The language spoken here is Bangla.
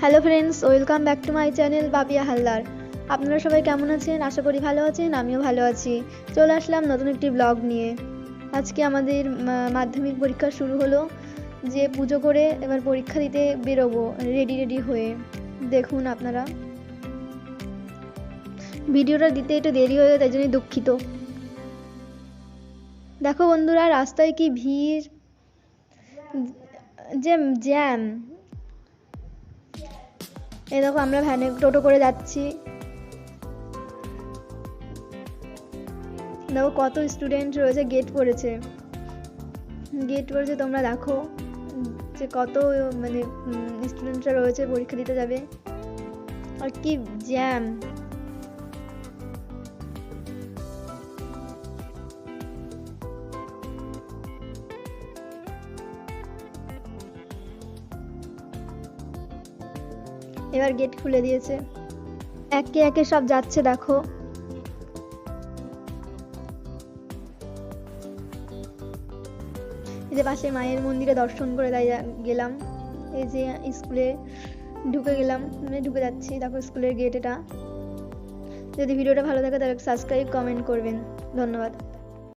Hello friends welcome back to my channel Babiya Haldar আপনারা সবাই কেমন আছেন? আশা করি ভালো আছেন, আমিও ভালো আছি। চলে আসলাম নতুন একটি ব্লগ নিয়ে। আজকে আমাদের মাধ্যমিক পরীক্ষা শুরু হলো। যে পুজো করে এবার পরীক্ষা দিতে বেরোবো রেডি রেডি হয়ে। দেখুন আপনারা। ভিডিওটা দিতে একটু দেরি হয়ে তাই জন্যই দুঃখিত। দেখো বন্ধুরা, রাস্তায় কি ভিড়? যে, জ্যাম। এই দেখো, আমরা ভ্যানে টোটো করে যাচ্ছি। দেখো, কত স্টুডেন্ট রয়েছে গেট করেছে গেট করেছে তোমরা দেখো যে কত মানে স্টুডেন্টরা রয়েছে, পরীক্ষা দিতে যাবে। আর কি জ্যাম এবার গেট খুলে দিয়েছে। একে একে সব যাচ্ছে, দেখো। এই যে পাশে মায়ের মন্দিরে দর্শন করে তাই গেলাম। এই যে স্কুলে ঢুকে গেলাম মানে ঢুকে যাচ্ছি। দেখো স্কুলের গেট এটা। যদি ভিডিওটা ভালো থাকে তাহলে সাবস্ক্রাইব কমেন্ট করবেন। ধন্যবাদ।